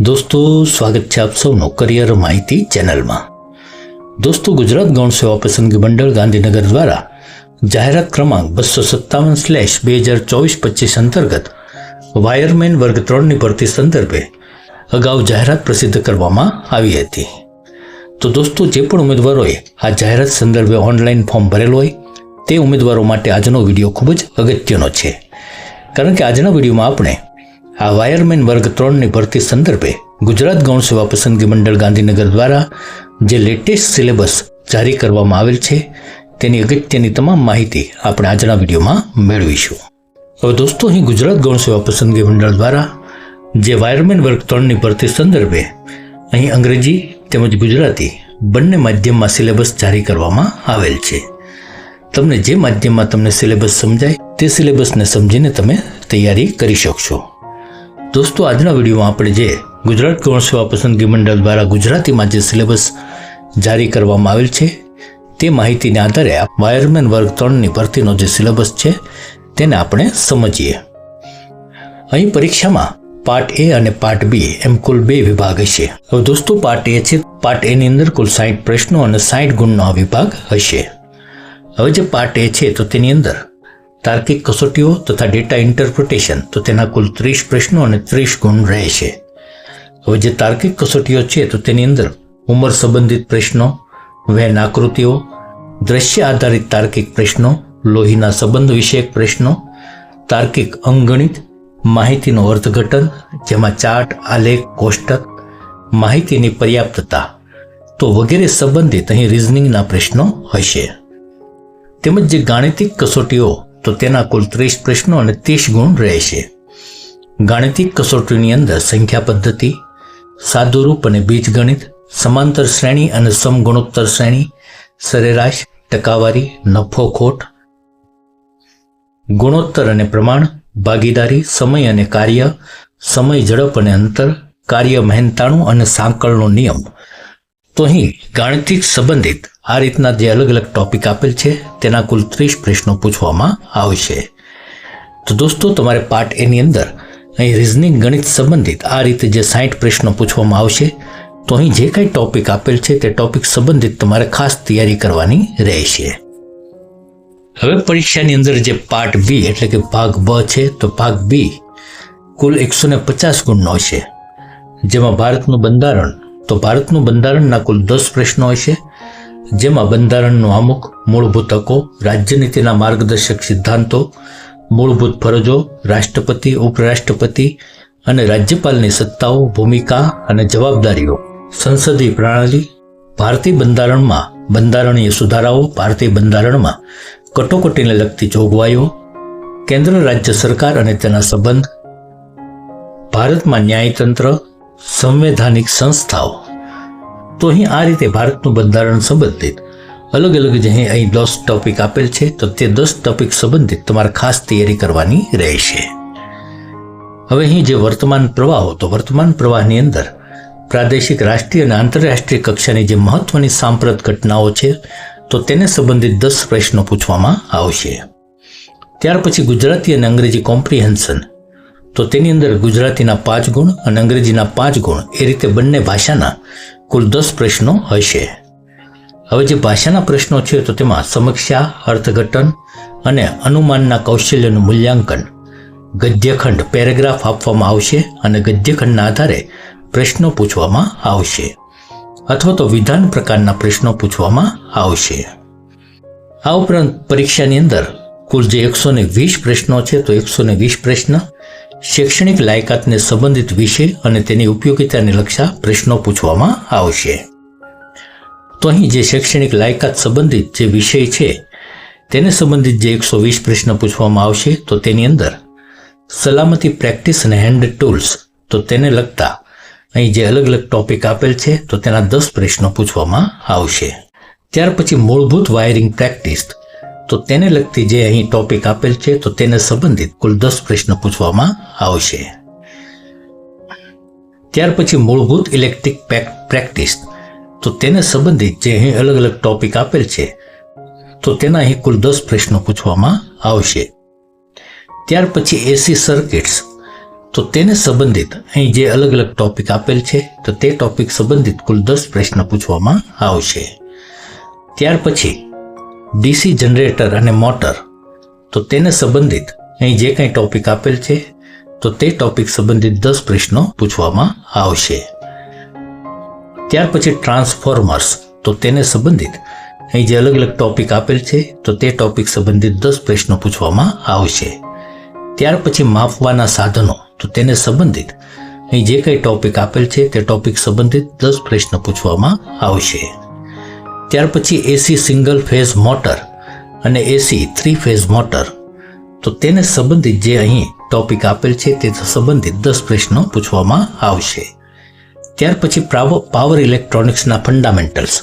દોસ્તો, સ્વાગત છે આપ સૌનું કરિયર માહિતી ચેનલમાં. દોસ્તો, ગુજરાત ગૌણ સેવા પસંદગી મંડળ ગાંધીનગર દ્વારા જાહેરાત ક્રમાંક બસો સત્તાવન સ્લેશ બે હજાર ચોવીસ પચીસ અંતર્ગત વાયરમેન વર્ગ ત્રણની ભરતી સંદર્ભે અગાઉ જાહેરાત પ્રસિદ્ધ કરવામાં આવી હતી. તો દોસ્તો, જે પણ ઉમેદવારોએ આ જાહેરાત સંદર્ભે ઓનલાઈન ફોર્મ ભરેલું હોય, તે ઉમેદવારો માટે આજનો વીડિયો ખૂબ જ અગત્યનો છે. કારણ કે આજના વિડીયોમાં આપણે આ વાયરમેન વર્ગ ત્રણની ભરતી સંદર્ભે ગુજરાત ગૌણ સેવા પસંદગી મંડળ ગાંધીનગર દ્વારા જે લેટેસ્ટ સિલેબસ જારી કરવામાં આવેલ છે, તેની અગત્યની તમામ માહિતી આપણે આજના વિડીયોમાં મેળવીશું. હવે દોસ્તો, અહીં ગુજરાત ગૌણ સેવા પસંદગી મંડળ દ્વારા જે વાયરમેન વર્ગ ત્રણની ભરતી સંદર્ભે અહીં અંગ્રેજી તેમજ ગુજરાતી બંને માધ્યમમાં સિલેબસ જારી કરવામાં આવેલ છે. તમને જે માધ્યમમાં તમને સિલેબસ સમજાય, તે સિલેબસને સમજીને તમે તૈયારી કરી શકશો. દોસ્તો, આજના વિડીયોમાં આપણે જે ગુજરાત ગૌણ સેવા પસંદગી મંડળ દ્વારા ગુજરાતીમાં જે સિલેબસ જારી કરવામાં આવેલ છે, તે માહિતીને આધારે વાયરમેન વર્ગ ત્રણની ભરતીનો જે સિલેબસ છે, તેને આપણે સમજીએ. અહીં પરીક્ષામાં પાર્ટ એ અને પાર્ટ બી એમ કુલ બે વિભાગ હશે. હવે દોસ્તો, પાર્ટ એ છે, પાર્ટ એની અંદર કુલ સાઠ પ્રશ્નો અને સાઠ ગુણનો આ વિભાગ હશે. હવે જે પાર્ટ એ છે, તો તેની અંદર તાર્કિક કસોટીઓ તથા ડેટા ઇન્ટરપ્રિટેશન તો તેના કુલ ત્રીસ પ્રશ્નો અને ત્રીસ ગુણ રહેશે હવે જે તાર્કિક કસોટીઓ છે તો તેની અંદર ઉંમર સંબંધિત પ્રશ્નો વેન આકૃતિઓ, દ્રશ્ય આધારિત તાર્કિક પ્રશ્નો, લોહીના સંબંધ વિષયક પ્રશ્નો, તાર્કિક અંગણિત, માહિતીનું અર્થઘટન, જેમાં ચાર્ટ, આલેખ, કોષ્ટક, માહિતીની પર્યાપ્તતા તો વગેરે સંબંધિત અહીં રિઝનિંગના પ્રશ્નો હશે. તેમજ જે ગાણિતિક કસોટીઓ તો તેના કુલ ત્રીસ પ્રશ્નો અને ત્રીસ ગુણ રહેશે. ગાણિતિક કસોટીની અંદર સંખ્યા પદ્ધતિ, સાદુરૂપ અને બીજગણિત, સમાંતર શ્રેણી અને સમગુણોત્તર શ્રેણી, સરેરાશ, ટકાવારી, નફો ખોટ, ગુણોત્તર અને પ્રમાણ, ભાગીદારી, સમય અને કાર્ય, સમય ઝડપ અને અંતર, કાર્ય મહેનતાણું અને સાંકળનો નિયમ. તો અહીં ગાણિતિક સંબંધિત આ રીતના જે અલગ અલગ ટોપિક આપેલ છે, તેના કુલ ત્રીસ પ્રશ્નો પૂછવામાં આવશે. તો દોસ્તો, તમારે પાર્ટ એની અંદર અહીં રિઝનિંગ ગણિત સંબંધિત આ રીતે જે સાઠ પ્રશ્નો પૂછવામાં આવશે, તો અહીં જે કંઈ ટોપિક આપેલ છે, તે ટોપિક સંબંધિત તમારે ખાસ તૈયારી કરવાની રહેશે. હવે પરીક્ષાની અંદર જે પાર્ટ બી એટલે કે ભાગ બ છે, તો ભાગ બી કુલ એકસો ને પચાસ ગુણનો છે, જેમાં ભારતનું બંધારણ તો ભારતનું બંધારણના કુલ દસ પ્રશ્નો હશે, જેમાં બંધારણનું અમુક મૂળભૂત હકો, રાજ્યનીતિના માર્ગદર્શક સિદ્ધાંતો, મૂળભૂત ફરજો, રાષ્ટ્રપતિ, ઉપરાષ્ટ્રપતિ અને રાજ્યપાલની સત્તાઓ, ભૂમિકા અને જવાબદારીઓ. સંસદીય પ્રણાલી, ભારતીય બંધારણમાં બંધારણીય સુધારાઓ, ભારતીય બંધારણમાં કટોકટીને લગતી જોગવાઈઓ, કેન્દ્ર રાજ્ય સરકાર અને તેના સંબંધ, ભારતમાં ન્યાયતંત્ર સંવૈધાનિક સંસ્થાઓ. તો અહીં આ રીતે ભારતનું બંધારણ સંબંધિત. અલગ અલગ જે અહીં દસ ટોપિક આપેલ છે, તો તે દસ ટોપિક સંબંધિત તમારે ખાસ તૈયારી કરવાની રહેશે. હવે અહીં જે વર્તમાન પ્રવાહો, તો વર્તમાન પ્રવાહની અંદર પ્રાદેશિક રાષ્ટ્રીય અને આંતરરાષ્ટ્રીય કક્ષાની જે મહત્વની સાંપ્રત ઘટનાઓ છે, તો તેને સંબંધિત દસ પ્રશ્નો પૂછવામાં આવશે. ત્યાર પછી ગુજરાતી અને અંગ્રેજી કોમ્પ્રિહેન્શન તો તેની અંદર ગુજરાતીના પાંચ ગુણ અને અંગ્રેજીના પાંચ ગુણ એ રીતે બંને ભાષાના કુલ દસ પ્રશ્નો હશે. હવે જે ભાષાના પ્રશ્નો છે તો તેમાં સમીક્ષા અર્થઘટન અને અનુમાનના કૌશલ્યનું મૂલ્યાંકન, ગદ્યખંડ પેરેગ્રાફ આપવામાં આવશે અને ગદ્યખંડના આધારે પ્રશ્નો પૂછવામાં આવશે અથવા તો વિધાન પ્રકારના પ્રશ્નો પૂછવામાં આવશે. આ ઉપરાંત પરીક્ષાની અંદર કુલ જે એકસો ને વીસ પ્રશ્નો છે તો એકસો ને વીસ પ્રશ્ન શૈક્ષણિક લાયકાતને સંબંધિત વિષય અને તેની ઉપયોગિતાને લક્ષા પ્રશ્નો પૂછવામાં આવશે. તો અહીં જે શૈક્ષણિક લાયકાત સંબંધિત જે વિષય છે, તેને સંબંધિત જે એકસો વીસ પ્રશ્ન પૂછવામાં આવશે, તો તેની અંદર સલામતી પ્રેક્ટિસ અને હેન્ડ ટૂલ્સ, તો તેને લગતા અહીં જે અલગ અલગ ટોપિક આપેલ છે, તો તેના દસ પ્રશ્નો પૂછવામાં આવશે. ત્યાર પછી મૂળભૂત વાયરિંગ પ્રેક્ટિસ તો તેને લગતી જે અહીં ટોપિક આપેલ છે, તો તેને સંબંધિત કુલ દસ પ્રશ્ન પૂછવામાં આવશે. ત્યાર પછી મૂળભૂત ઇલેક્ટ્રિક પ્રેક્ટિસ તો તેને સંબંધિત જે અહીં અલગ અલગ ટોપિક આપેલ છે, તો તેના અહીં કુલ દસ પ્રશ્નો પૂછવામાં આવશે. ત્યાર પછી એસી સર્કિટ્સ તો તેને સંબંધિત અહીં જે અલગ અલગ ટોપિક આપેલ છે, તો તે ટોપિક સંબંધિત કુલ દસ પ્રશ્ન પૂછવામાં આવશે. ત્યાર પછી ડીસી જનરેટર અને મોટર. તો તેને સંબંધિત અહીં જે કંઈ ટોપિક આપેલ છે, તો તે ટોપિક સંબંધિત દસ પ્રશ્નો પૂછવામાં આવશે. ત્યાર પછી ટ્રાન્સફોર્મર્સ, તો તેને સંબંધિત અહીં જે અલગ અલગ ટોપિક આપેલ છે, તો તે ટોપિક સંબંધિત દસ પ્રશ્નો પૂછવામાં આવશે. ત્યાર પછી માપવાના સાધનો, તો તેને સંબંધિત અહીં જે કંઈ ટોપિક આપેલ છે, તે ટોપિક સંબંધિત દસ પ્રશ્ન પૂછવામાં આવશે. ત્યાર પછી એસી સિંગલ ફેઝ મોટર અને એસી થ્રી ફેઝ મોટર તો તેને સંબંધિત જે અહીં ટોપિક આપેલ છે તે સંબંધિત દસ પ્રશ્નો પૂછવામાં આવશે. ત્યાર પછી પાવર ઇલેક્ટ્રોનિક્સના ફંડામેન્ટલ્સ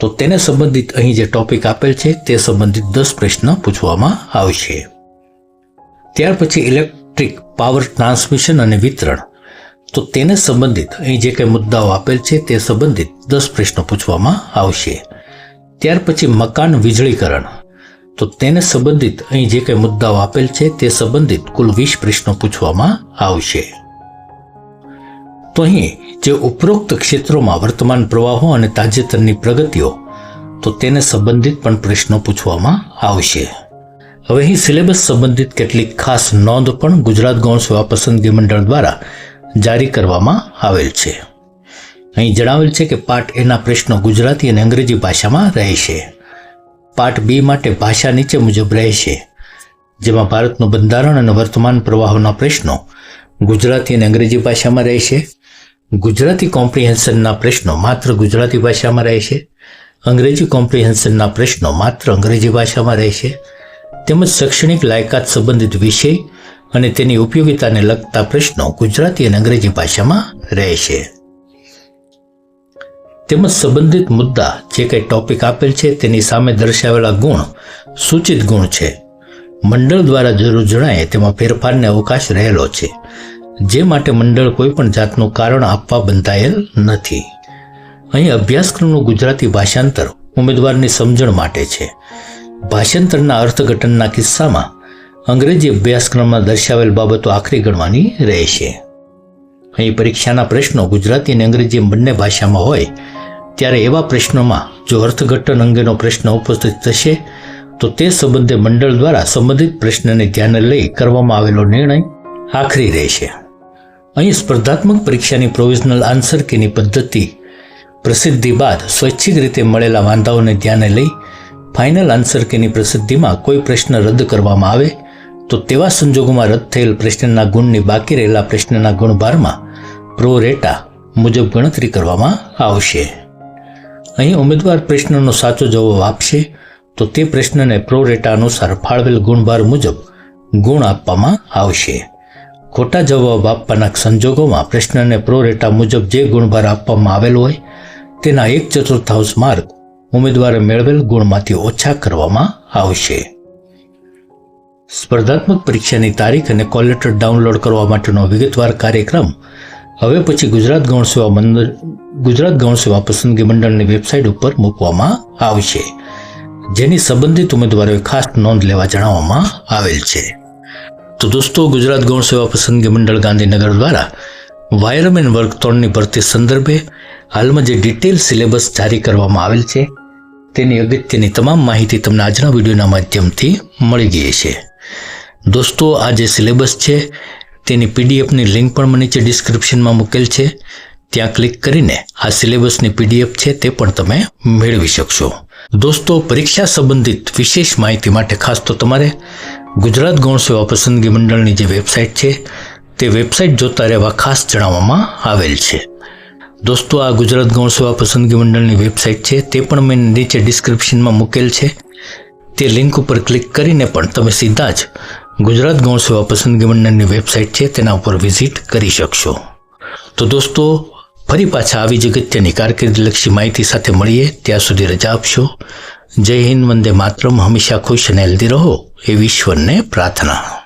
તો તેને સંબંધિત અહીં જે ટોપિક આપેલ છે તે સંબંધિત દસ પ્રશ્ન પૂછવામાં આવશે. ત્યાર પછી ઇલેક્ટ્રિક પાવર ટ્રાન્સમિશન અને વિતરણ. તો તેને સંબંધિત અહીં જે કંઈ મુદ્દાઓ આપેલ છે તે સંબંધિત દસ પ્રશ્નો પૂછવામાં આવશે. ત્યાર પછી મકાન વીજળીકરણ. તો તેને સંબંધિત અહીં જે કંઈ મુદ્દાઓ આપેલ છે તે સંબંધિત કુલ વીસ પ્રશ્નો પૂછવામાં આવશે. તો અહીં જે ઉપરોક્ત ક્ષેત્રોમાં વર્તમાન પ્રવાહો અને તાજેતરની પ્રગતિઓ, તો તેને સંબંધિત પણ પ્રશ્નો પૂછવામાં આવશે. હવે અહીં સિલેબસ સંબંધિત કેટલીક ખાસ નોંધ પણ ગુજરાત ગૌણ સેવા પસંદગી મંડળ દ્વારા જારી કરવામાં આવેલ છે. અહીં જણાવેલ છે કે પાઠ એના પ્રશ્નો ગુજરાતી અને અંગ્રેજી ભાષામાં રહેશે. પાઠ બી માટે ભાષા નીચે મુજબ રહેશે, જેમાં ભારતનું બંધારણ અને વર્તમાન પ્રવાહોના પ્રશ્નો ગુજરાતી અને અંગ્રેજી ભાષામાં રહેશે. ગુજરાતી કોમ્પ્રિહેન્શનના પ્રશ્નો માત્ર ગુજરાતી ભાષામાં રહેશે. અંગ્રેજી કોમ્પ્રિહેન્શનના પ્રશ્નો માત્ર અંગ્રેજી ભાષામાં રહેશે. તેમજ શૈક્ષણિક લાયકાત સંબંધિત વિષય અને તેની ઉપયોગિતાને લગતા પ્રશ્નો ગુજરાતી અને અંગ્રેજી ભાષામાં રહેશે. તેમજ સંબંધિત મુદ્દા જે કંઈ ટોપિક આપેલ છે તેની સામે દર્શાવેલા ગુણ, સૂચિત ગુણ છે. મંડળ દ્વારા જરૂર જણાય તેમાં ફેરફારને અવકાશ રહેલો છે. જે માટે મંડળ કોઈ પણ જાતનું કારણ આપવા બંધાયેલ નથી. અહીં અભ્યાસક્રમનું ગુજરાતી ભાષાંતર ઉમેદવારની સમજણ માટે છે. ભાષાંતરના અર્થઘટનના કિસ્સામાં અંગ્રેજી અભ્યાસક્રમમાં દર્શાવેલ બાબતો આખરી ગણવાની રહેશે. અહીં પરીક્ષાના પ્રશ્નો ગુજરાતી અને અંગ્રેજી બંને ભાષામાં હોય ત્યારે એવા પ્રશ્નોમાં જો અર્થઘટન અંગેનો પ્રશ્ન ઉપસ્થિત થશે, તો તે સંબંધે મંડળ દ્વારા સંબંધિત પ્રશ્નને ધ્યાને લઈ કરવામાં આવેલો નિર્ણય આખરી રહેશે. અહીં સ્પર્ધાત્મક પરીક્ષાની પ્રોવિઝનલ આન્સર કીની પદ્ધતિ, પ્રસિદ્ધિ બાદ સ્વૈચ્છિક રીતે મળેલા વાંધાઓને ધ્યાને લઈ ફાઇનલ આન્સર કીની પ્રસિદ્ધિમાં કોઈ પ્રશ્ન રદ કરવામાં આવે, તો તેવા સંજોગોમાં રદ થયેલ પ્રશ્નના ગુણની બાકી રહેલા પ્રશ્નના ગુણભારમાં પ્રો રેટા મુજબ ગણતરી કરવામાં આવશે. અહીં ઉમેદવાર પ્રશ્નનો સાચો જવાબ આપશે, તો તે પ્રશ્નને પ્રોરેટા અનુસાર ફાળવેલ ગુણભાર મુજબ ગુણ આપવામાં આવશે. ખોટા જવાબ આપવાના સંજોગોમાં પ્રશ્નને પ્રોરેટા મુજબ જે ગુણભાર આપવામાં આવેલ હોય, તેના એક ચતુર્થાંશ માર્ક ઉમેદવારે મેળવેલ ગુણમાંથી ઓછા કરવામાં આવશે. સ્પર્ધાત્મક પરીક્ષાની તારીખ અને કોલેટર ડાઉનલોડ કરવા માટેનો વિગતવાર કાર્યક્રમ હવે પછી ગુજરાત ગૌણ સેવા મંડળ, ગુજરાત ગૌણ સેવા પસંદગી મંડળની વેબસાઇટ ઉપર મૂકવામાં આવશે. જેની સંબંધિત ઉમેદવારોએ ખાસ નોંધ લેવા જણાવવામાં આવેલ છે. તો દોસ્તો, ગુજરાત ગૌણ સેવા પસંદગી મંડળ ગાંધીનગર દ્વારા વાયરમેન વર્ગ ત્રણની ભરતી સંદર્ભે હાલમાં જે ડિટેલ સિલેબસ જારી કરવામાં આવેલ છે, તેની અગત્યની તમામ માહિતી તમને આજના વિડીયોના માધ્યમથી મળી ગઈ છે દોસ્તો, આ જે સિલેબસ છે તેની પીડીએફની લિંક પણ નીચે ડિસ્ક્રિપ્શનમાં મૂકેલ છે. ત્યાં ક્લિક કરીને આ સિલેબસની પીડીએફ છે તે પણ તમે મેળવી શકશો. દોસ્તો, પરીક્ષા સંબંધિત વિશેષ માહિતી માટે ખાસ તો તમારે ગુજરાત ગૌણ સેવા પસંદગી મંડળની જે વેબસાઇટ છે, તે વેબસાઇટ જોતા રહેવા ખાસ જણાવવામાં આવેલ છે. દોસ્તો, આ ગુજરાત ગૌણ સેવા પસંદગી મંડળની વેબસાઇટ છે તે પણ મેં નીચે ડિસ્ક્રિપ્શનમાં મૂકેલ છે. તે લિંક ઉપર ક્લિક કરીને પણ તમે સીધા જ ગુજરાત ગૌણ સેવા પસંદગી મંડળની વેબસાઇટ છે, તેના ઉપર વિઝિટ કરી શકશો. તો દોસ્તો, ફરી પાછા આવી જ અગત્યની કારકિર્દીલક્ષી માહિતી સાથે મળીએ. ત્યાં સુધી રજા આપશો. જય હિન્દ, વંદે માતરમ. હંમેશા ખુશ અને હેલ્ધી રહો. એ વિશ્વને પ્રાર્થના.